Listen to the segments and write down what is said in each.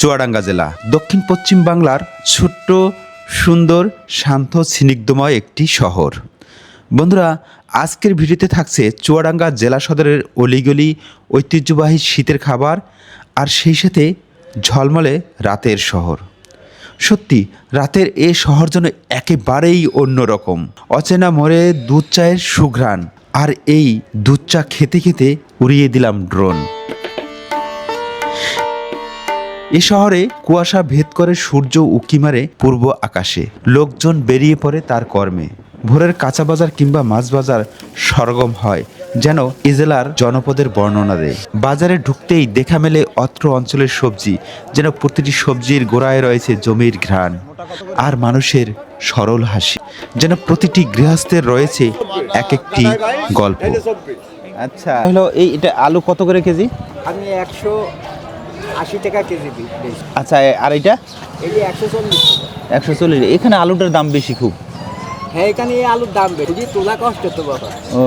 চুয়াডাঙ্গা জেলা। দক্ষিণ পশ্চিম বাংলার ছোট্ট, সুন্দর, শান্ত, স্নিগ্ধময় একটি শহর। বন্ধুরা, আজকের ভিডিওতে থাকছে চুয়াডাঙ্গা জেলা সদরের অলিগলি ঐতিহ্যবাহী শীতের খাবার আর সেই সাথে ঝলমলে রাতের শহর। সত্যি, রাতের এ শহর যেন একেবারেই অন্যরকম। অচেনা মোড়ে দুধ চায়ের সুঘ্রাণ আর এই দুধ চা খেতে খেতে উড়িয়ে দিলাম ড্রোন। এ শহরে কুয়াশা ভেদ করে সূর্য উকি মারে পূর্ব আকাশে। লোকজন বেরিয়ে পড়ে তার কর্মে। ভোরের কাঁচা বাজার কিংবা মাছ বাজার সরগম হয় যেন এ জেলার জনপদের বর্ণনা দেয়। বাজারে ঢুকতেই দেখা মেলে অত্র অঞ্চলের সবজি যেন প্রতিটি সবজির গোড়ায় রয়েছে জমির ঘ্রাণ আর মানুষের সরল হাসি যেন প্রতিটি গৃহস্থের রয়েছে এক একটি গল্প। আচ্ছা হলো এই এটা আলু কত করে কেজি? আমি একশো আশি টাকা কেজি বেশি আচ্ছা আর এটা এই যে একশো চল্লিশ টাকা। একশো চল্লিশ। এখানে আলুটার দাম বেশি খুব? হ্যাঁ এখানে এই আলুর দাম বেশি। খুবই তোলা কষ্ট তো বাবা। ও।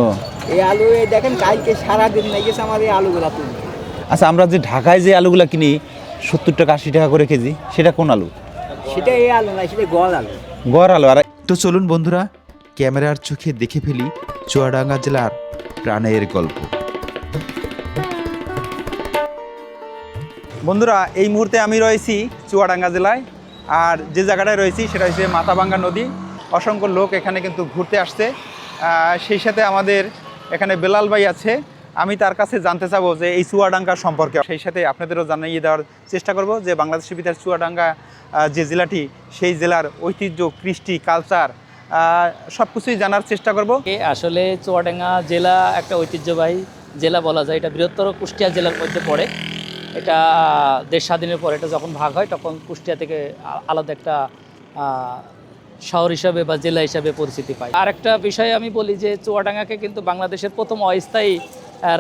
এই আলু এই দেখেন কালকে সারাদিন লেগেছে আমার এই আলুগুলা তুলতে। আচ্ছা আমরা যে ঢাকায় যে আলুগুলা কিনি সত্তর টাকা আশি টাকা করে কেজি সেটা কোন আলু? সেটা এই আলু না সেটা গল আলু। গড় আলু। আর তো চলুন বন্ধুরা ক্যামেরার চোখে দেখে ফেলি চুয়াডাঙ্গা জেলার প্রাণের গল্প। বন্ধুরা, এই মুহূর্তে আমি রয়েছি চুয়াডাঙ্গা জেলায়, আর যে জায়গাটায় রয়েছি সেটা হচ্ছে মাথাভাঙ্গা নদী। অসংখ্য লোক এখানে কিন্তু ঘুরতে আসছে। সেই সাথে আমাদের এখানে বেলাল ভাই আছে। আমি তার কাছে জানতে চাবো যে এই চুয়াডাঙ্গা সম্পর্কে। সেই সাথে আপনাদেরও জানিয়ে দেওয়ার চেষ্টা করব যে বাংলাদেশের ভিতরে চুয়াডাঙ্গা যে জেলাটি, সেই জেলার ঐতিহ্য, কৃষ্টি কালচার সব কিছুই জানার চেষ্টা করব। আসলে চুয়াডাঙ্গা জেলা একটা ঐতিহ্যবাহী জেলা বলা যায়। এটা বৃহত্তর কুষ্টিয়া জেলার মধ্যে পড়ে। এটা দেশ স্বাধীনের পর এটা যখন ভাগ হয়, তখন কুষ্টিয়া থেকে আলাদা একটা শহর হিসাবে বা জেলা হিসাবে পরিচিতি পায় আর একটা বিষয় আমি বলি যে চুয়াডাঙ্গাকে কিন্তু বাংলাদেশের প্রথম অস্থায়ী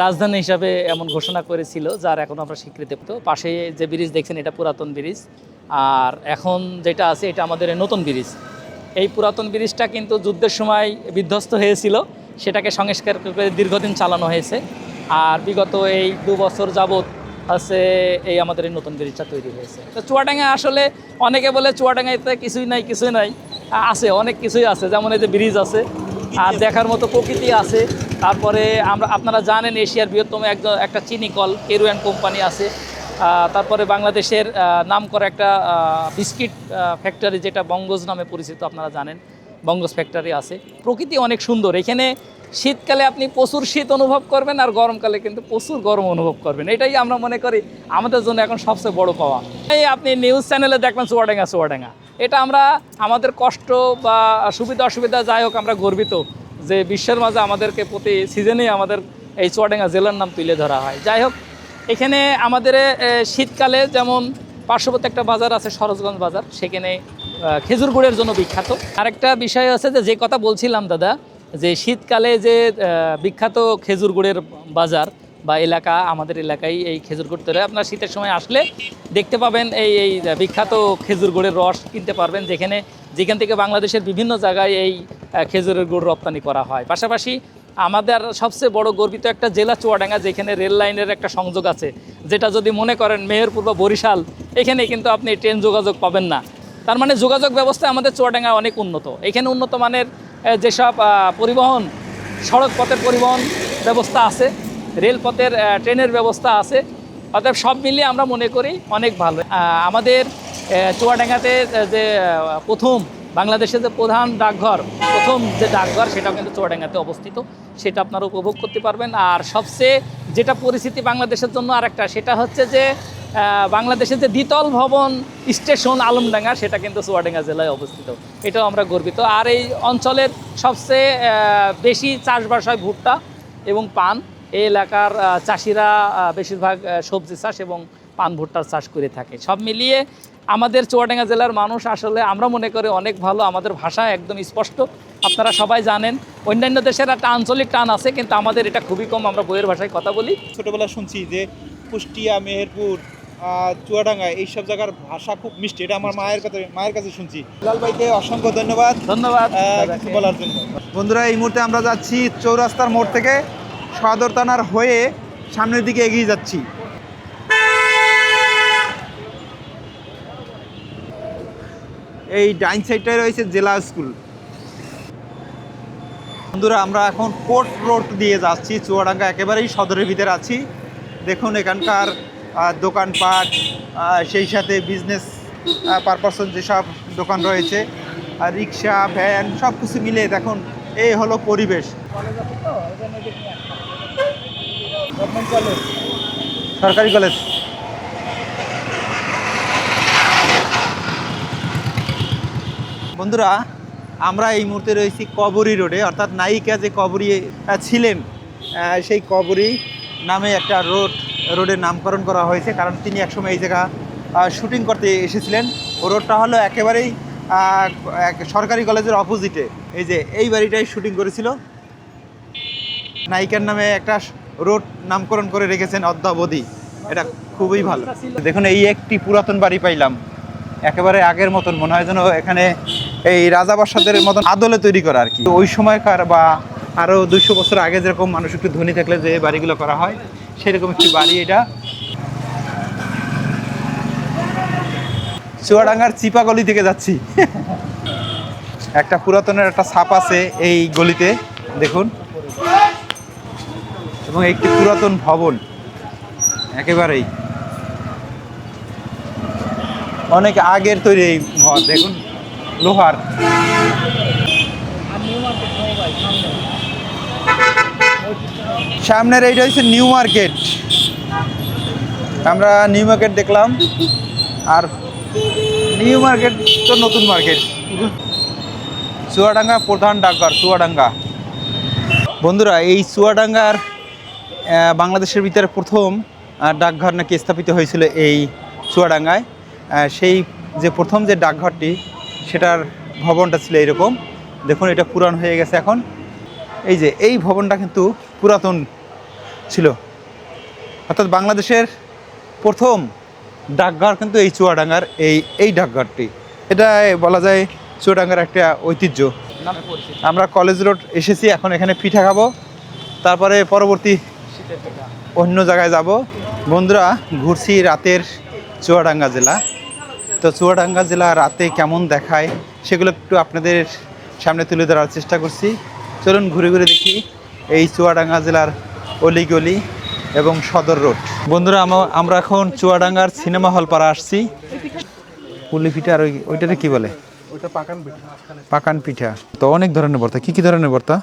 রাজধানী হিসাবে এমন ঘোষণা করেছিল, যার এখন আমরা স্বীকৃতি তো পাশে যে ব্রিজ দেখছেন, এটা পুরাতন ব্রিজ। আর এখন যেটা আছে, এটা আমাদের নতুন ব্রিজ। এই পুরাতন ব্রিজটা কিন্তু যুদ্ধের সময় বিধ্বস্ত হয়েছিল, সেটাকে সংস্কার করে দীর্ঘদিন চালানো হয়েছে। আর বিগত এই দু বছর যাবৎ আছে এই আমাদের এই নতুন ব্রিজটা তৈরি হয়েছে। তো চুয়াডাঙ্গা আসলে অনেকে বলে চুয়াডাঙ্গাতে কিছুই নাই কিছুই নাই। আছে, অনেক কিছুই আছে। যেমন এই যে ব্রিজ আছে, আর দেখার মতো প্রকৃতি আছে। তারপরে আমরা, আপনারা জানেন এশিয়ার বৃহত্তম একজন একটা চিনি কল কেরুয়ান কোম্পানি আছে। তারপরে বাংলাদেশের নাম করা একটা বিস্কিট ফ্যাক্টরি যেটা বঙ্গজ নামে পরিচিত, আপনারা জানেন। বঙ্গজ ফ্যাক্টরি আছে। প্রকৃতি অনেক সুন্দর। এখানে শীতকালে আপনি প্রচুর শীত অনুভব করবেন আর গরমকালে কিন্তু প্রচুর গরম অনুভব করবেন। এটাই আমরা মনে করি আমাদের জন্য এখন সবচেয়ে বড় পাওয়া। এই আপনি নিউজ চ্যানেলে দেখবেন চুয়াডাঙ্গা চুয়াডাঙ্গা। এটা আমরা আমাদের কষ্ট বা সুবিধা অসুবিধা যাই হোক, আমরা গর্বিত যে বিশ্বের মাঝে আমাদেরকে প্রতি সিজনেই আমাদের এই চুয়াডাঙ্গা জেলার নাম তুলে ধরা হয়। যাই হোক, এখানে আমাদের শীতকালে যেমন পার্শ্ববর্তী একটা বাজার আছে, সরোজগঞ্জ বাজার। সেখানে খেজুর গুড়ের জন্য বিখ্যাত। আরেকটা বিষয় আছে যে যে কথা বলছিলাম দাদা, যে শীতকালে যে বিখ্যাত খেজুর গুড়ের বাজার বা এলাকা, আমাদের এলাকায় এই খেজুর গুড় তৈরি আপনার শীতের সময় আসলে দেখতে পাবেন এই এই বিখ্যাত খেজুর গুড়ের রস কিনতে পারবেন, যেখানে, যেখান থেকে বাংলাদেশের বিভিন্ন জায়গায় এই খেজুরের গুড় রপ্তানি করা হয়। পাশাপাশি আমাদের সবচেয়ে বড় গর্বিত একটা জেলা চুয়াডাঙ্গা, যেখানে রেল লাইনের একটা সংযোগ আছে, যেটা যদি মনে করেন মেহেরপুর বা বরিশাল, এখানে কিন্তু আপনি ট্রেন যোগাযোগ পাবেন না। তার মানে যোগাযোগ ব্যবস্থা আমাদের চুয়াডাঙ্গা অনেক উন্নত। এখানে উন্নত মানের যেসব পরিবহন, সড়ক পথের পরিবহন ব্যবস্থা আছে রেলপথের ট্রেনের ব্যবস্থা আছে অর্থাৎ সব মিলিয়ে আমরা মনে করি অনেক ভালো। আমাদের চুয়াডাঙ্গাতে যে, প্রথম বাংলাদেশের যে প্রধান ডাকঘর, প্রথম যে ডাকঘর সেটাও কিন্তু চুয়াডাঙ্গাতে অবস্থিত। সেটা আপনারা উপভোগ করতে পারবেন। আর সবচেয়ে যেটা পরিস্থিতি বাংলাদেশের জন্য আরেকটা, সেটা হচ্ছে যে বাংলাদেশের যে দ্বিতল ভবন স্টেশন আলমডাঙ্গা, সেটা কিন্তু চুয়াডাঙ্গা জেলায় অবস্থিত। এটাও আমরা গর্বিত। আর এই অঞ্চলের সবচেয়ে বেশি চাষবাস হয় ভুট্টা এবং পান। এই এলাকার চাষিরা বেশিরভাগ সবজি চাষ এবং পান ভুট্টার চাষ করে থাকে। সব মিলিয়ে আমাদের চুয়াডাঙ্গা জেলার মানুষ আসলে আমরা মনে করি অনেক ভালো আমাদের ভাষা একদম স্পষ্ট। আপনারা সবাই জানেন অন্যান্য দেশের একটা আঞ্চলিক টান আছে কিন্তু আমাদের এটা খুবই কম আমরা বইয়ের ভাষায় কথা বলি। ছোটবেলা শুনছি যে কুষ্টিয়া মেহেরপুর চুয়াডাঙ্গা এইসব জায়গার ভাষা খুব মিষ্টি এটা আমার মায়ের কাছে মায়ের কাছে শুনছি। লাল ভাইকে অসংখ্য ধন্যবাদ। ধন্যবাদ। কিছু বলার জন্য। বন্ধুরা এই মুহূর্তে আমরা যাচ্ছি চৌরাস্তার মোড় থেকে সদর থানার হয়ে সামনের দিকে এগিয়ে যাচ্ছি। এই ডাইন সাইডটায় রয়েছে জেলা স্কুল। বন্ধুরা আমরা এখন কোর্ট রোড দিয়ে যাচ্ছি চুয়াডাঙ্গা একেবারেই সদরের ভিতরে আছি। দেখুন এখানকার দোকানপাট সেই সাথে বিজনেস পারপাসন যেসব দোকান রয়েছে আর রিক্সা ভ্যান সব কিছু মিলে দেখুন এই হলো পরিবেশ। সরকারি কলেজ। বন্ধুরা, আমরা এই মুহূর্তে রয়েছি কবরী রোডে, অর্থাৎ নায়িকা যে কবরী ছিলেন সেই কবরী নামে একটা রোড, রোডের নামকরণ করা হয়েছে, কারণ তিনি একসময় এই জায়গা শুটিং করতে এসেছিলেন। রোডটা হলো একেবারেই এক সরকারি কলেজের অপোজিটে এই যে, এই বাড়িটাই শুটিং করেছিল। নায়িকার নামে একটা রোড নামকরণ করে রেখেছেন অদ্যাবধি। এটা খুবই ভালো। দেখুন, এই একটি পুরাতন বাড়ি পাইলাম। একেবারে আগের মতন, মনে হয় যেন এখানে এই রাজা বাসাদের মতন আদলে তৈরি করা আর কি। ওই সময়কার বা আরও দুইশো বছর আগে যেরকম মানুষ একটু ধনী থাকলে যে বাড়িগুলো করা হয় সেরকম একটি বাড়ি এটা। চুয়াডাঙ্গার চিপা গলি থেকে যাচ্ছি। একটা পুরাতনের একটা ছাপ আছে এই গলিতে দেখুন। এবং একটি পুরাতন ভবন একেবারেই। অনেক আগের তৈরি এই ঘর দেখুন। লোহার। সামনের এইটা হচ্ছে নিউ মার্কেট। আমরা নিউ মার্কেট দেখলাম। আর নিউ মার্কেট তো নতুন মার্কেট। চুয়াডাঙ্গা প্রধান ডাকঘর, চুয়াডাঙ্গা। বন্ধুরা, এই চুয়াডাঙ্গার বাংলাদেশের ভিতরে প্রথম ডাকঘর নাকি স্থাপিত হয়েছিল এই চুয়াডাঙ্গায়। সেই যে প্রথম যে ডাকঘরটি সেটার ভবনটা ছিল এরকম। দেখুন, এটা পুরান হয়ে গেছে এখন। এই যে, এই ভবনটা কিন্তু পুরাতন ছিল। অর্থাৎ বাংলাদেশের প্রথম ডাকঘর কিন্তু এই চুয়াডাঙ্গার, এই এই ডাকঘরটি। এটা বলা যায় চুয়াডাঙ্গার একটা ঐতিহ্য। আমরা কলেজ রোড এসেছি, এখন এখানে পিঠা খাব। তারপরে পরবর্তী অন্য জায়গায় যাব। বন্ধুরা, ঘুরছি রাতের চুয়াডাঙ্গা জেলা। তো চুয়াডাঙ্গা জেলা রাতে কেমন দেখায় সেগুলো একটু আপনাদের সামনে তুলে ধরার চেষ্টা করছি। চলুন ঘুরে ঘুরে দেখি এই চুয়াডাঙ্গা জেলার অলিগলি এবং সদর রোড। বন্ধুরা আমা- আমরা এখন চুয়াডাঙ্গার সিনেমা হল পাড়া আসছি। পুলি পিঠা আর ওই- ওইটারে কি বলে? পাকান পিঠা। পাকান পিঠা। তো অনেক ধরনের ভর্তা। কি কি ধরনের ভর্তা?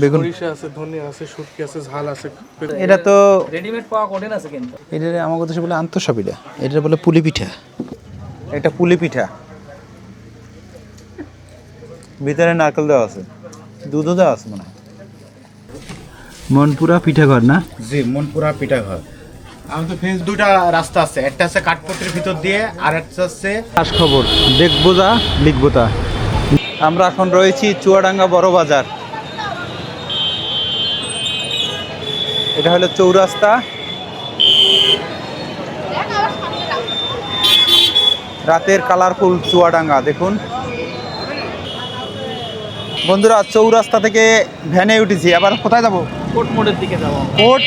বেগুন। আছে ধনে আছে শুটকি আছে ঝাল আছে। এটা তো রেডিমেড পাওয়া কঠিন আছে কিন্তু। এটা আমার কথা বলে আন্তঃসা পিঠা এটা বলে পুলি পিঠা। এটা পুলি পিঠা। ভিতরে নারকেল দেওয়া আছে। দুধও দেওয়া আছে মনে হয়। মনপুরা পিঠা ঘর না? জি মনপুরা পিঠা ঘর আমাদের ফেন্স দুটা রাস্তা আছে। একটা আছে কাঠপত্রের ভিতর দিয়ে আর একটা আছে খাস খবর দেখব যা লিখব তা। আমরা এখন রয়েছি চুয়াডাঙ্গা বড় বাজার। এটা হলো চৌরাস্তা। রাতের কালারফুল চুয়াডাঙ্গা দেখুন। বন্ধুরা চৌরাস্তা থেকে ভ্যানে উঠেছি। আবার কোথায় যাব? কোট মোড়ের দিকে যাব। কোট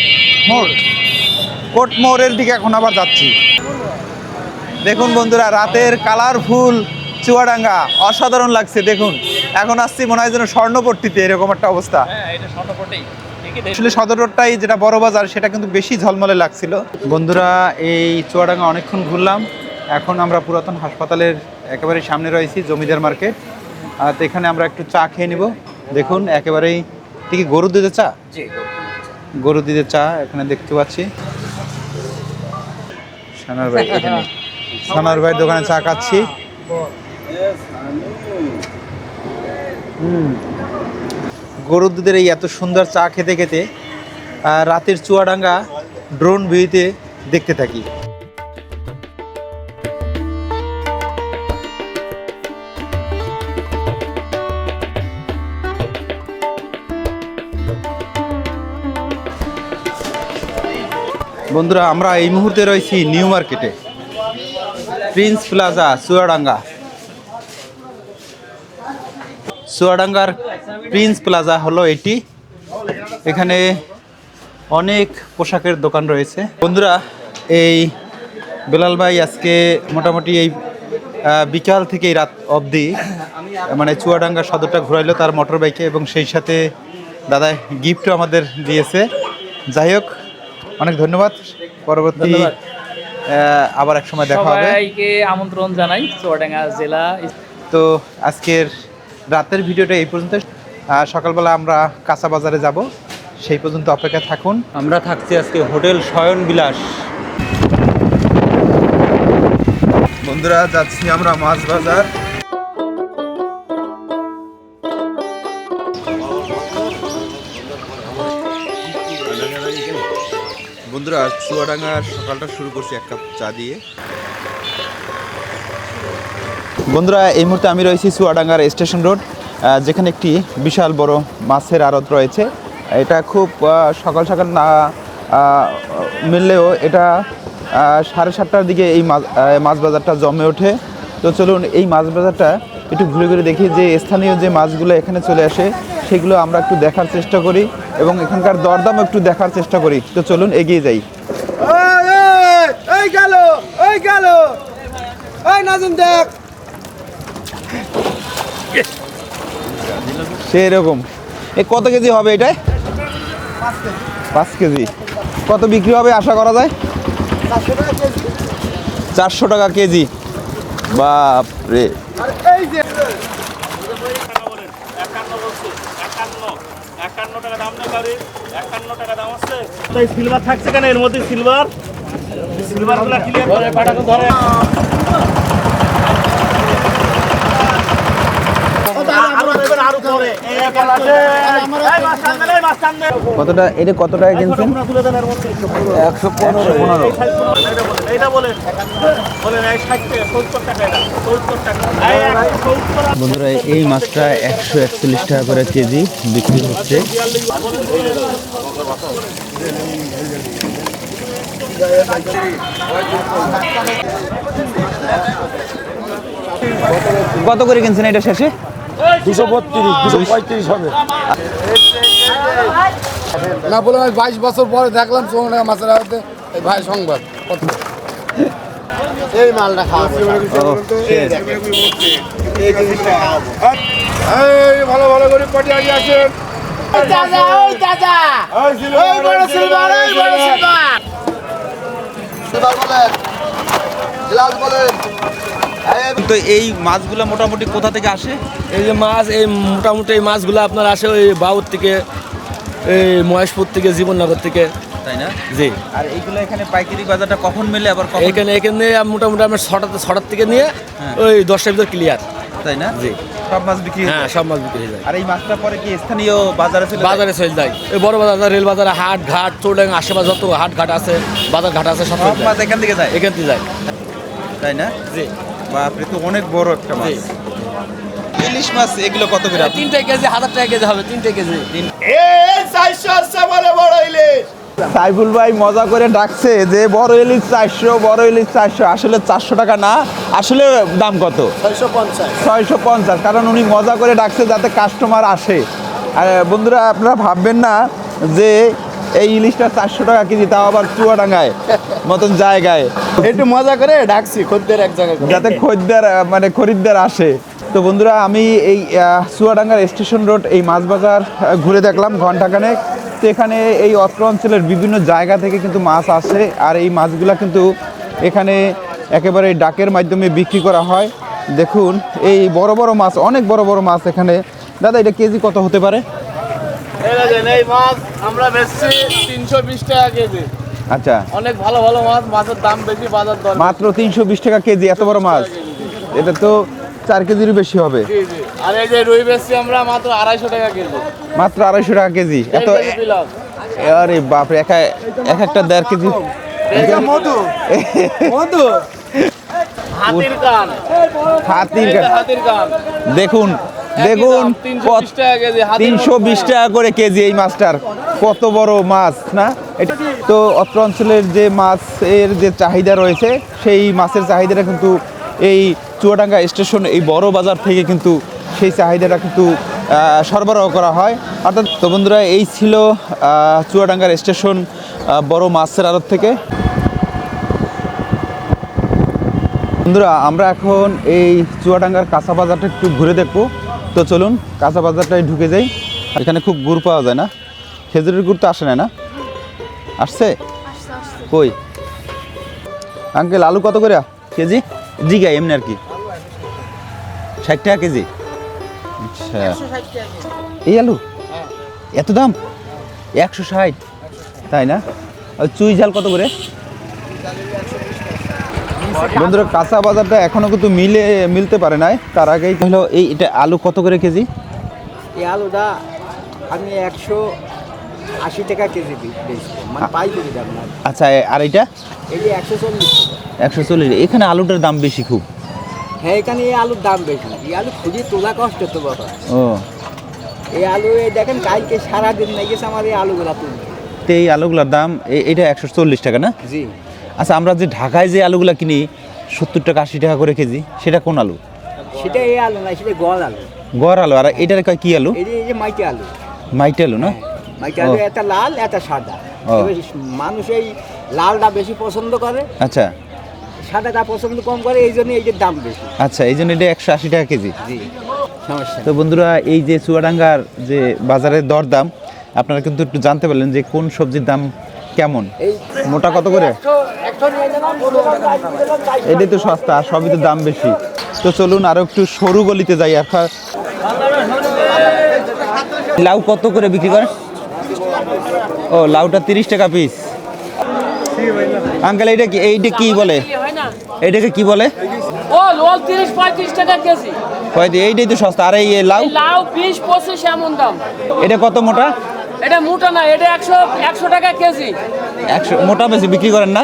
মোড় কোট মোড়ের দিকে এখন আবার যাচ্ছি। দেখুন বন্ধুরা রাতের কালারফুল চুয়াডাঙ্গা। অসাধারণ লাগছে দেখুন। এখন আসছি মনে হয় যেন স্বর্ণপট্টিতে এরকম একটা অবস্থা। হ্যাঁ আসলে সদর রোডটাই যেটা বড় বাজার সেটা কিন্তু বেশি ঝলমলে লাগছিল। বন্ধুরা এই চুয়াডাঙ্গা অনেকক্ষণ ঘুরলাম। এখন আমরা পুরাতন হাসপাতালের একেবারে সামনে রয়েছি জমিদার মার্কেট। আর তো এখানে আমরা একটু চা খেয়ে নিব। দেখুন একেবারেই এটা কি গরুর দুধের চা? গরু দুধের চা। এখানে দেখতে পাচ্ছি। সানার ভাই এখানে। সানার ভাইয়ের দোকানে চা খাচ্ছি। গরুর দুধের এই এত সুন্দর চা খেতে খেতে রাতের চুয়াডাঙ্গা ড্রোন ভিউতে দেখতে থাকি। বন্ধুরা, আমরা এই মুহূর্তে রয়েছি নিউ মার্কেটে। Prince Plaza, Chuadanga. চুয়াডাঙ্গার প্রিন্স প্লাজা হলো এটি। এখানে অনেক পোশাকের দোকান রয়েছে। বন্ধুরা, এই বেলাল ভাই আজকে মোটামুটি এই বিকাল থেকে রাত অবধি মানে চুয়াডাঙ্গা সদরটা ঘুরাইলো তার মোটর বাইকে এবং সেই সাথে দাদা গিফটও আমাদের দিয়েছে। যাই হোক অনেক ধন্যবাদ। পরবর্তী আবার এক সময় দেখা হবে। সবাইকে আমন্ত্রণ জানাই চুয়াডাঙ্গা জেলা। তো আজকের রাতের ভিডিওটা এই পর্যন্ত। সকালবেলা আমরা কাঁচা বাজারে যাব। সেই পর্যন্ত অপেক্ষা থাকুন। আমরা থাকছি আজকে হোটেল শয়ন বিলাস। বন্ধুরা যাচ্ছি আমরা মাছ বাজার। বন্ধুরা চুয়াডাঙ্গার সকালটা শুরু করছি এক কাপ চা দিয়ে। বন্ধুরা, এই মুহূর্তে আমি রয়েছি চুয়াডাঙ্গার স্টেশন রোড যেখানে একটি বিশাল বড় মাছের আড়ত রয়েছে। এটা খুব সকাল সকাল না মিললেও এটা সাড়ে সাতটার দিকে এই মাছ বাজারটা জমে ওঠে। তো চলুন, এই মাছ বাজারটা একটু ঘুরে ঘুরে দেখি যে স্থানীয় যে মাছগুলো এখানে চলে আসে, সেগুলো আমরা একটু দেখার চেষ্টা করি। এবং এখানকার দরদাম একটু দেখার চেষ্টা করি। তো চলুন এগিয়ে যাই। দেখ। সেরকম। এ কত কেজি হবে এটাই পাঁচ কেজি। কত বিক্রি হবে আশা করা যায়? চারশো টাকা কেজি। চারশো টাকা দাম নেই গাড়ির একান্ন টাকা দাম এই তাই সিলভার থাকছে কেন? এর মধ্যে সিলভার সিলভারগুলা ক্লিয়ার পাঠাতে ধরে আরও দেবেন আরও পরে এই মাছ টান দেন, এই মাছ টান দেন। কতটা এটা কত টাকা কিনছেন? একশো পনেরো। পনেরো। বন্ধুরা এই মাছটা একশো একচল্লিশ টাকা করে কেজি বিক্রি হচ্ছে। কত করে কিনছেন এটা শেষে? দুশো বত্রিশ দুশো পঁয়ত্রিশ হবে। না বলে আমি বাইশ বছর পরে দেখলাম সোনা মাছের আড়তে এই ভাই সংবাদ। এই মালটা খাওয়া এই ভালো ভালো করে পটি আগে আসেন। দাদা ওই দাদা ওই বড় সিলভার ওই বড় সিলভার তো এই মাছগুলো মোটামুটি কোথা থেকে আসে? এই যে মাছ এই মোটামুটি এই মাছগুলো আপনার আসে ওই বাউর থেকে এই মহেশপুর থেকে জীবননগর থেকে। তাই না? জি। আর এইগুলো এখানে পাইকারি বাজারটা কখন মেলে আবার এখানে এখানে মোটামুটি আমরা ছটাতে ছটার থেকে নিয়ে হ্যাঁ। ওই দশটার ভিতর ক্লিয়ার তাই না? জি। সব মাছ বিক্রি হ্যাঁ সব মাছ বিক্রি হয়ে যায়। আর এই মাছটা পরে কি স্থানীয় বাজারে বাজারে চলে যায়। এই বড় বাজার রেল বাজারে হাট ঘাট চৌডাঙ্গা আশেপাশে যত হাট ঘাট আছে বাজার ঘাট আছে সব সব মাছ এখান থেকে যায়? এখান থেকে যায়। তাই না? জি। বাপরে তো অনেক বড় একটা মাছ। ইলিশ মাছ এগুলো কত করে? তিনটে কেজি হাজার টাকা কেজি হবে তিনটে কেজি। সাইফুল ভাই মজা করে ডাকছে যে বড় ইলিশ চারশো বড় ইলিশ চারশো। আসলে চারশো টাকা না আসলে দাম কত? ছয়শো পঞ্চাশ। ছয়শো পঞ্চাশ কারণ উনি মজা করে ডাকছে যাতে কাস্টমার আসে। আর বন্ধুরা আপনারা ভাববেন না যে এই ইলিশটা চারশো টাকা কেজি তাও আবার চুয়াডাঙ্গায় মতন জায়গায়। একটু মজা করে ডাকছি খদ্দের এক জায়গায় যাতে খরিদ্দার মানে খরিদ্দার আসে। তো বন্ধুরা আমি এই চুয়াডাঙ্গার স্টেশন রোড এই মাছ বাজার ঘুরে দেখলাম ঘন্টাখানেক তো এখানে এই অত্র অঞ্চলের বিভিন্ন জায়গা থেকে কিন্তু মাছ আসে আর এই মাছগুলা কিন্তু এখানে একেবারে ডাকের মাধ্যমে বিক্রি করা হয়। দেখুন এই বড় বড় মাছ অনেক বড় বড় মাছ এখানে। দাদা এটা কেজি কত হতে পারে? এই মাছ আমরা বেচছি তিনশো বিশ টাকা কেজি। আচ্ছা। অনেক ভালো ভালো মাছ মাছের দাম বেশি বাজার দর মাত্র তিনশো বিশ টাকা কেজি এত বড় মাছ। এটা তো চার কেজিরও বেশি হবে। জি জি। আর এই যে রুই বেচছি আমরা মাত্র আড়াইশো টাকা কেজি। মাত্র আড়াইশো টাকা কেজি। এত আরে বাপরে একা এক একটা দেড় কেজি। মধু। মধু। হাতির কান। হাতির এই যে কা- হাতির কান। দেখুন দেখুন তিনশো বিশ টাকা করে কেজি এই মাছটার। কত বড় মাছ না? এটা তো অত্র অঞ্চলের যে মাছের যে চাহিদা রয়েছে সেই মাছের চাহিদাটা কিন্তু এই চুয়াডাঙ্গা স্টেশন এই বড় বাজার থেকে কিন্তু সেই চাহিদাটা কিন্তু আহ, সরবরাহ করা হয়। অর্থাৎ তো বন্ধুরা এই ছিল চুয়াডাঙ্গার স্টেশন বড় মাছের আড়ত থেকে। বন্ধুরা আমরা এখন এই চুয়াডাঙ্গার কাঁচা বাজারটা একটু ঘুরে দেখব। তো চলুন কাঁচা বাজারটায় ঢুকে যাই। এখানে খুব গুড় পাওয়া যায় না। খেজুরের গুড় তো আসে না না? আসছে? কই? আঙ্কেল আলু কত করে? কেজি? জিগা এমনি আর কি। ষাট টাকা কেজি। আচ্ছা। এই আলু? এত দাম? একশো ষাট? তাই না? আর চুই ঝাল কত করে? বন্ধুরা কাঁচা বাজারটা এখনও কিন্তু মিলে মিলতে পারে নাই। তার আগেই হলো এই এটা আলু কত করে কেজি? এই আলুটা আমি একশো আশি টাকা কেজি মানে পাইকারি দাম আচ্ছা আর এটা এই যে একশো চল্লিশ একশো চল্লিশ। এখানে আলুটার দাম বেশি খুব। হ্যাঁ এখানে এই আলুর দাম বেশি। এই আলু খুবই তোলা কষ্ট তো বাবা। ও। এই আলু এই দেখেন কালকে সারাদিন লেগেছে আমার এই আলুগুলা তুলতে। তো এই আলুগুলোর দাম এটা একশো চল্লিশ টাকা না? জি। আচ্ছা আমরা যে ঢাকায় যে আলুগুলো কিনি সত্তর টাকা আশি টাকা করে কেজি সেটা কোন আলু? সেটা এই আলু না সেটা গড় আলু। গড় আলু আর এটার কয় কি আলু? এই যে মাইটি আলু। মাইটে আলু না? মাইটি আলু ও। একটা লাল একটা সাদা। মানুষ এই লালটা বেশি পছন্দ করে আচ্ছা। সাদাটা পছন্দ কম করে এই জন্য এই যে দাম বেশি। আচ্ছা এই জন্য এটা একশো আশি টাকা কেজি। জি তো বন্ধুরা এই যে চুয়াডাঙ্গার যে বাজারের দরদাম আপনারা কিন্তু একটু জানতে পারলেন যে কোন সবজির দাম কেমন? মোটা কত করে? এটাই তো সস্তা আর সবই তো দাম বেশি। তো চলুন আরও একটু সরু গলিতে যাই আর লাউ কত করে বিক্রি করে ও লাউটা তিরিশ টাকা পিস আঙ্কেল এইটা কি এইটা কি বলে? এইটাকে কি বলে? ও লোল তিরিশ পঁয়ত্রিশ টাকা কেজি। কয় এইটাই তো সস্তা। আর এই লাউ? লাউ বিশ পঁচিশ এমন দাম। এটা কত মোটা? এটা মোটা না এটা একশো একশো টাকা কেজি একশো মোটা বেশি বিক্রি করেন না?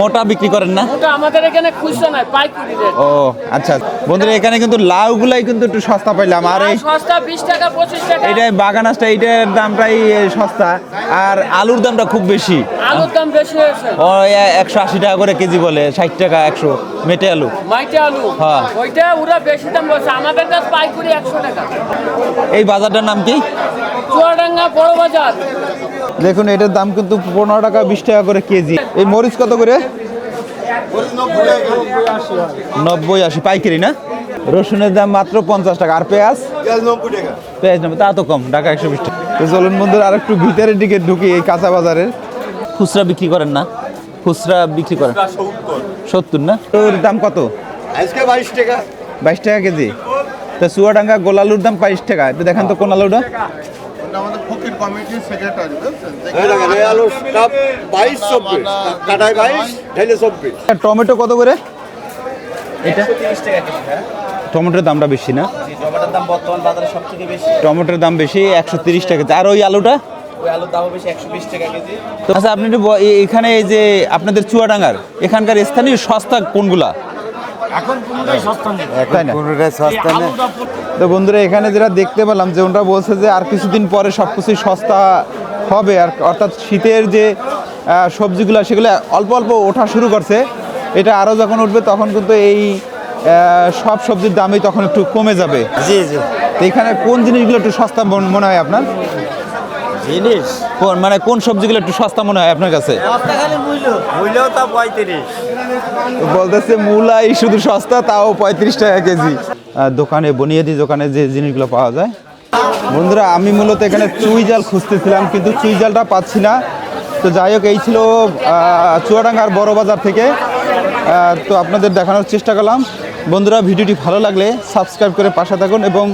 মোটা বিক্রি করেন না? মোটা আমাদের এখানে খুচরা নাই পাইকারি রেট ও আচ্ছা। বন্ধুরা এখানে কিন্তু লাউগুলাই কিন্তু একটু সস্তা পাইলাম। আর এই সস্তা বিশ টাকা পঁচিশ টাকা। এইটা বাগান আসটা এইটার দামটাই সস্তা। আর আলুর দামটা খুব বেশি। আলুর দাম বেশি হয়েছে। ও একশো আশি টাকা করে কেজি বলে ষাট টাকা একশো মেটে আলু। মাইটে আলু? হ্যাঁ। ওইটা ওরা বেশি দাম বলছে। আমাদের কাছে পাইকারি একশো টাকা। এই বাজারটার নাম কি? চুয়াডাঙ্গা বড় বাজার। দেখুন, এটার দাম কিন্তু পনেরো টাকা বিশ টাকা করে কেজি। এই মরিচ কত করে? নব্বই আশি, পাইকারি না? রসুনের দাম মাত্র পঞ্চাশ টাকা। আর পেঁয়াজ? পেঁয়াজ নব্বই, তা তো কম টাকা একশো বিশ টাকা। চলুন বন্ধুরা আর একটু ভিতরের দিকে ঢুকি এই কাঁচা বাজারের। খুচরা বিক্রি করেন না? খুচরা বিক্রি করেন? সত্তর না? ওর দাম কত? আজকে বাইশ টাকা বাইশ টাকা কেজি। তো চুয়াডাঙ্গা গোলালুর দাম বাইশ টাকা। একটু দেখেন তো কোন আলুটা আমাদের ফকির কমিটির সেক্রেটারি টমেটো কত করে? এটা? টমেটোর দামটা বেশি না? টমেটোর দাম বর্তমান বাজারে সব বেশি। টমেটোর দাম বেশি একশো তিরিশ টাকা আর ওই আলুটা? ওই আলুর দামও বেশি একশো বিশ টাকা কেজি। তো আচ্ছা আপনি এখানে এই যে আপনাদের চুয়াডাঙ্গার এখানকার স্থানীয় সস্তা কোনগুলা? এখন কোনোটাই সস্তা নেই। তাই না? সস্তা নেই। তো বন্ধুরা এখানে যেটা দেখতে পেলাম যে ওনারা বলছে যে আর কিছুদিন পরে সব কিছুই সস্তা হবে। আর অর্থাৎ শীতের যে সবজিগুলো সেগুলো অল্প অল্প ওঠা শুরু করছে। এটা আরও যখন উঠবে তখন কিন্তু এই সব সবজির দামই তখন একটু কমে যাবে। জি জি। এখানে কোন জিনিসগুলো একটু সস্তা মনে হয় আপনার? জিনিস? কোন মানে কোন সবজিগুলো একটু সস্তা মনে হয় আপনার কাছে? বলতেছে মূলাই শুধু সস্তা তাও পঁয়ত্রিশ টাকা কেজি। দোকানে বুনিয়াদি দোকানে যে জিনিসগুলো পাওয়া যায়। বন্ধুরা আমি মূলত এখানে চুই জাল খুঁজতেছিলাম কিন্তু চুই জালটা পাচ্ছি না। তো যাই হোক এই ছিল চুয়াডাঙ্গার বড় বাজার থেকে। তো আপনাদের দেখানোর চেষ্টা করলাম। বন্ধুরা ভিডিওটি ভালো লাগলে সাবস্ক্রাইব করে পাশে থাকুন এবং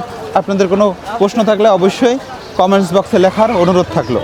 আপনাদের কোনো প্রশ্ন থাকলে অবশ্যই কমেন্টস বক্সে লেখার অনুরোধ থাকল।